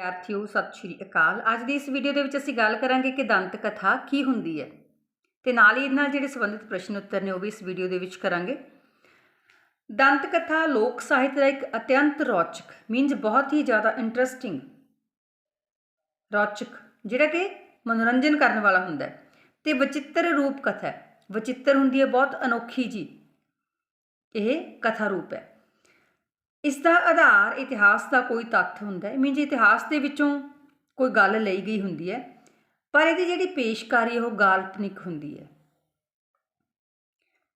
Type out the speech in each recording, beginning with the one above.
ਵਿਦਿਆਰਥੀਓ, ਸਤਿ ਸ਼੍ਰੀ ਅਕਾਲ। ਅੱਜ ਦੀ ਇਸ ਵੀਡੀਓ ਦੇ ਵਿੱਚ ਅਸੀਂ ਗੱਲ ਕਰਾਂਗੇ ਕਿ ਦੰਤ ਕਥਾ ਕੀ ਹੁੰਦੀ ਹੈ। ਤੇ ਨਾਲ ਹੀ ਇਹਨਾਂ ਜਿਹੜੇ ਸੰਬੰਧਿਤ ਪ੍ਰਸ਼ਨ ਉੱਤਰ ਨੇ, ਉਹ ਵੀ ਇਸ ਵੀਡੀਓ ਦੇ ਵਿੱਚ ਕਰਾਂਗੇ। ਦੰਤ ਕਥਾ ਲੋਕ ਸਾਹਿਤ ਦਾ ਇੱਕ ਅਤਿਅੰਤ ਰੌਚਕ ਮੀਨਸ ਬਹੁਤ ਹੀ ਜ਼ਿਆਦਾ ਇੰਟਰਸਟਿੰਗ ਰੌਚਕ, ਜਿਹੜਾ ਕਿ ਮਨੋਰੰਜਨ ਕਰਨ ਵਾਲਾ ਹੁੰਦਾ ਹੈ। ਤੇ ਵਚਿੱਤਰ ਰੂਪ ਕਥਾ ਹੈ। ਵਚਿੱਤਰ ਹੁੰਦੀ ਹੈ, ਬਹੁਤ ਅਨੋਖੀ ਜੀ। ਇਹ ਕਥਾ ਰੂਪ ਹੈ। ਇਸ ਦਾ ਆਧਾਰ ਇਤਿਹਾਸ ਦਾ ਕੋਈ ਤੱਥ ਹੁੰਦਾ ਹੈ। ਮੀਨਸ ਇਤਿਹਾਸ ਦੇ ਵਿੱਚੋਂ ਕੋਈ ਗੱਲ ਲਈ ਗਈ ਹੁੰਦੀ ਹੈ, ਪਰ ਇਹਦੀ ਜਿਹੜੀ ਪੇਸ਼ਕਾਰੀ ਉਹ ਗਾਲਪਨਿਕ ਹੁੰਦੀ ਹੈ।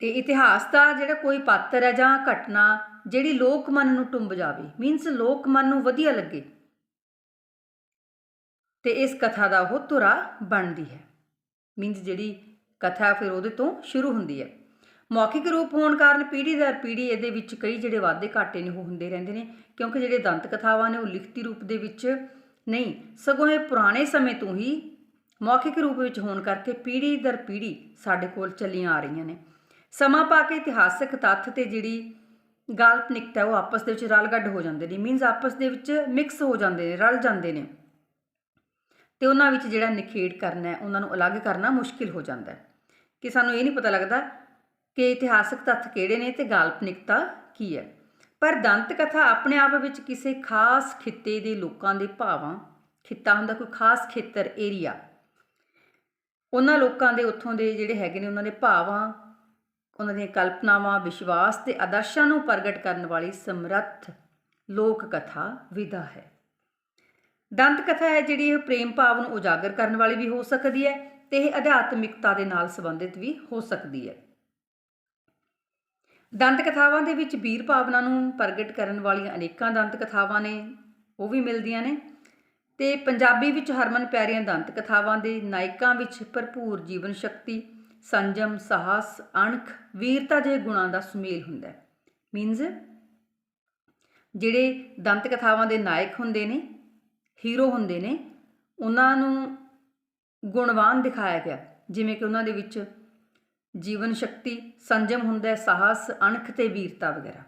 ਤੇ ਇਤਿਹਾਸ ਦਾ ਜਿਹੜਾ ਕੋਈ ਪਾਤਰ ਹੈ ਜਾਂ ਘਟਨਾ ਜਿਹੜੀ ਲੋਕ ਮਨ ਨੂੰ ਟੁੰਬ ਜਾਵੇ ਮੀਨਸ ਲੋਕ ਮਨ ਨੂੰ ਵਧੀਆ ਲੱਗੇ, ਤੇ ਇਸ ਕਥਾ ਦਾ ਉਹ ਧੁਰਾ ਬਣਦੀ ਹੈ। ਮੀਨਸ ਜਿਹੜੀ ਕਥਾ ਫਿਰ ਉਹਦੇ ਤੋਂ ਸ਼ੁਰੂ ਹੁੰਦੀ ਹੈ। ਮੌਖਿਕ ਰੂਪ ਹੋਣ ਕਾਰਨ ਪੀੜ੍ਹੀ ਦਰ ਪੀੜ੍ਹੀ ਇਹਦੇ ਵਿੱਚ ਕਈ ਜਿਹੜੇ ਵਾਧੇ ਘਾਟੇ ਨੇ ਉਹ ਹੁੰਦੇ ਰਹਿੰਦੇ ਨੇ, ਕਿਉਂਕਿ ਜਿਹੜੇ ਦੰਤ ਕਥਾਵਾਂ ਨੇ ਉਹ ਲਿਖਤੀ ਰੂਪ ਦੇ ਵਿੱਚ ਨਹੀਂ, ਸਗੋਂ ਇਹ ਪੁਰਾਣੇ ਸਮੇਂ ਤੋਂ ਹੀ ਮੌਖਿਕ ਰੂਪ ਵਿੱਚ ਹੋਣ ਕਰਕੇ ਪੀੜ੍ਹੀ ਦਰ ਪੀੜ੍ਹੀ ਸਾਡੇ ਕੋਲ ਚੱਲੀਆਂ ਆ ਰਹੀਆਂ ਨੇ। ਸਮਾਂ ਪਾ ਕੇ ਇਤਿਹਾਸਕ ਤੱਥ ਤੇ ਜਿਹੜੀ ਗਾਲਪਨਿਕਤਾ ਉਹ ਆਪਸ ਦੇ ਵਿੱਚ ਰਲਗੱਡ ਹੋ ਜਾਂਦੇ ਨੇ ਮੀਨਸ ਆਪਸ ਦੇ ਵਿੱਚ ਮਿਕਸ ਹੋ ਜਾਂਦੇ ਨੇ, ਰਲ ਜਾਂਦੇ ਨੇ। ਤੇ ਉਹਨਾਂ ਵਿੱਚ ਜਿਹੜਾ ਨਿਖੇੜ ਕਰਨਾ ਹੈ, ਉਹਨਾਂ ਨੂੰ ਅਲੱਗ ਕਰਨਾ ਮੁਸ਼ਕਿਲ ਹੋ ਜਾਂਦਾ ਹੈ। ਕਿ ਸਾਨੂੰ ਇਹ ਨਹੀਂ ਪਤਾ ਲੱਗਦਾ ਕਿ ਇਤਿਹਾਸਕ ਤੱਥ ਕਿਹੜੇ ਨੇ ਤੇ ਗਾਲਪਨਿਕਤਾ ਕੀ ਹੈ? ਪਰ ਦੰਤ ਕਥਾ ਆਪਣੇ ਆਪ ਵਿੱਚ ਕਿਸੇ ਖਾਸ ਖਿੱਤੇ ਦੇ ਲੋਕਾਂ ਦੇ ਭਾਵਾਂ, ਖਿੱਤਾ ਹੁੰਦਾ ਕੋਈ ਖਾਸ ਖੇਤਰ ਏਰੀਆ ਉਹਨਾਂ ਲੋਕਾਂ ਦੇ ਉੱਥੋਂ ਦੇ ਜਿਹੜੇ ਹੈਗੇ ਨੇ, ਉਹਨਾਂ ਦੇ ਭਾਵਾਂ, ਉਹਨਾਂ ਦੀਆਂ ਕਲਪਨਾਵਾਂ, ਵਿਸ਼ਵਾਸ ਤੇ ਆਦਰਸ਼ਾਂ ਨੂੰ ਪ੍ਰਗਟ ਕਰਨ ਵਾਲੀ ਸਮਰੱਥ ਲੋਕ ਕਥਾ ਵਿਧਾ ਹੈ। ਦੰਤ ਕਥਾ ਹੈ ਜਿਹੜੀ ਇਹ ਪ੍ਰੇਮ ਭਾਵ ਨੂੰ ਉਜਾਗਰ ਕਰਨ ਵਾਲੀ ਵੀ ਹੋ ਸਕਦੀ ਹੈ ਤੇ ਇਹ ਅਧਿਆਤਮਿਕਤਾ ਦੇ ਨਾਲ ਸੰਬੰਧਿਤ ਵੀ ਹੋ ਸਕਦੀ ਹੈ। ਦੰਤ ਕਥਾਵਾਂ ਦੇ ਵਿੱਚ ਵੀਰ ਭਾਵਨਾ ਨੂੰ ਪ੍ਰਗਟ ਕਰਨ ਵਾਲੀਆਂ ਅਨੇਕਾਂ ਦੰਤ ਕਥਾਵਾਂ ਨੇ, ਉਹ ਵੀ ਮਿਲਦੀਆਂ ਨੇ। ਤੇ ਪੰਜਾਬੀ ਵਿੱਚ ਹਰਮਨ ਪਿਆਰੀਆਂ ਦੰਤ ਕਥਾਵਾਂ ਦੇ ਨਾਇਕਾਂ ਵਿੱਚ ਭਰਪੂਰ ਜੀਵਨ ਸ਼ਕਤੀ, ਸੰਜਮ, ਸਾਹਸ, ਅਣਖ, ਵੀਰਤਾ ਜਿਹੇ ਗੁਣਾਂ ਦਾ ਸੁਮੇਲ ਹੁੰਦਾ ਹੈ। ਮੀਨਸ ਜਿਹੜੇ ਦੰਤ ਕਥਾਵਾਂ ਦੇ ਨਾਇਕ ਹੁੰਦੇ ਨੇ, ਹੀਰੋ ਹੁੰਦੇ ਨੇ, ਉਹਨਾਂ ਨੂੰ ਗੁਣਵਾਨ ਦਿਖਾਇਆ ਗਿਆ। ਜਿਵੇਂ ਕਿ ਉਹਨਾਂ ਦੇ ਵਿੱਚ ਜੀਵਨ ਸ਼ਕਤੀ, ਸੰਜਮ ਹੁੰਦਾ ਸਾਹਸ, ਅਣਖ ਤੇ ਵੀਰਤਾ ਵਗੈਰਾ।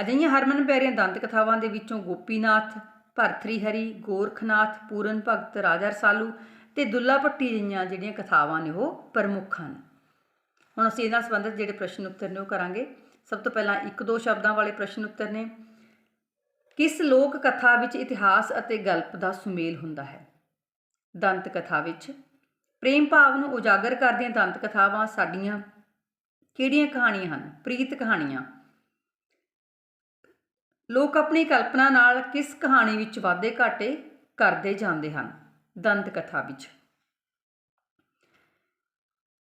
ਅਜਿਹੀਆਂ ਹਰਮਨ ਪਿਆਰੀਆਂ ਦੰਤ ਕਥਾਵਾਂ ਦੇ ਵਿੱਚੋਂ ਗੋਪੀਨਾਥ ਭਰਥਰੀ ਹਰੀ ਗੋਰਖਨਾਥ, ਪੂਰਨ ਭਗਤ, ਰਾਜਾ ਰਸਾਲੂ ਤੇ ਦੁੱਲਾ ਭੱਟੀ ਜਿਹੀਆਂ ਜਿਹੜੀਆਂ ਕਥਾਵਾਂ ਨੇ ਉਹ ਪ੍ਰਮੁੱਖ ਹਨ। ਹੁਣ ਅਸੀਂ ਇਹਨਾਂ ਸੰਬੰਧਿਤ ਜਿਹੜੇ ਪ੍ਰਸ਼ਨ ਉੱਤਰ ਨੇ ਉਹ ਕਰਾਂਗੇ। ਸਭ ਤੋਂ ਪਹਿਲਾਂ ਇੱਕ ਦੋ ਸ਼ਬਦਾਂ ਵਾਲੇ ਪ੍ਰਸ਼ਨ ਉੱਤਰ ਨੇ। ਕਿਸ ਲੋਕ ਕਥਾ ਵਿੱਚ ਇਤਿਹਾਸ ਅਤੇ ਗਲਪ ਦਾ ਸੁਮੇਲ ਹੁੰਦਾ ਹੈ? ਦੰਤ ਕਥਾ ਵਿੱਚ ਪ੍ਰੇਮ ਭਾਵ ਨੂੰ ਉਜਾਗਰ ਕਰਦੀਆਂ ਦੰਤ ਕਥਾਵਾਂ ਸਾਡੀਆਂ ਕਿਹੜੀਆਂ ਕਹਾਣੀਆਂ ਹਨ? ਪ੍ਰੀਤ ਕਹਾਣੀਆਂ। ਲੋਕ ਆਪਣੀ ਕਲਪਨਾ ਨਾਲ ਕਿਸ ਕਹਾਣੀ ਵਿੱਚ ਵਾਧੇ ਘਾਟੇ ਕਰਦੇ ਜਾਂਦੇ ਹਨ? ਦੰਤ ਕਥਾ ਵਿੱਚ।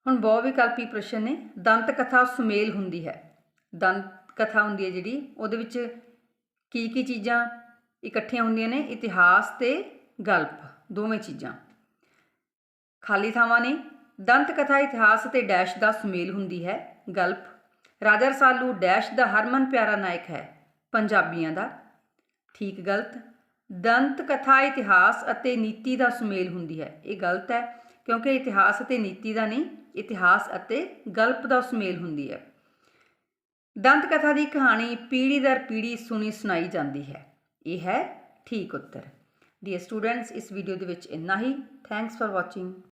ਹੁਣ ਬਹੁ ਵਿਕਲਪੀ ਪ੍ਰਸ਼ਨ ਨੇ, ਦੰਤ ਕਥਾ ਸੁਮੇਲ ਹੁੰਦੀ ਹੈ। ਦੰਤ ਕਥਾ ਹੁੰਦੀ ਹੈ ਜਿਹੜੀ, ਉਹਦੇ ਵਿੱਚ ਕੀ ਕੀ ਚੀਜ਼ਾਂ ਇਕੱਠੀਆਂ ਹੁੰਦੀਆਂ ਨੇ? ਇਤਿਹਾਸ ਤੇ ਗਲਪ, ਦੋਵੇਂ ਚੀਜ਼ਾਂ। ਖਾਲੀ ਥਾਵਾਂ ਨੇ। ਦੰਤ ਕਥਾ ਇਤਿਹਾਸ ਤੇ ਡੈਸ਼ ਦਾ ਸੁਮੇਲ ਹੁੰਦੀ ਹੈ। ਗਲਪ, ਰਾਜਾ ਰਸਾਲੂ ਡੈਸ਼ ਦਾ ਹਰਮਨ ਪਿਆਰਾ ਨਾਇਕ ਹੈ। ਪੰਜਾਬੀਆਂ ਦਾ। ਠੀਕ ਗਲਤ, ਦੰਤ ਕਥਾ ਇਤਿਹਾਸ ਅਤੇ ਨੀਤੀ ਦਾ ਸੁਮੇਲ ਹੁੰਦੀ ਹੈ। ਇਹ ਗਲਤ ਹੈ ਕਿਉਂਕਿ ਇਤਿਹਾਸ ਅਤੇ ਨੀਤੀ ਦਾ ਨਹੀਂ, ਇਤਿਹਾਸ ਅਤੇ ਗਲਪ ਦਾ ਸੁਮੇਲ ਹੁੰਦੀ ਹੈ। ਦੰਤ ਕਥਾ ਦੀ ਕਹਾਣੀ ਪੀੜ੍ਹੀ ਦਰ ਪੀੜ੍ਹੀ ਸੁਣੀ ਸੁਣਾਈ ਜਾਂਦੀ ਹੈ। ਇਹ ਹੈ ਠੀਕ ਉੱਤਰ। ਡੀਅਰ ਸਟੂਡੈਂਟਸ ਇਸ ਵੀਡੀਓ ਦੇ ਵਿੱਚ ਇੰਨਾ ਹੀ। Thanks for watching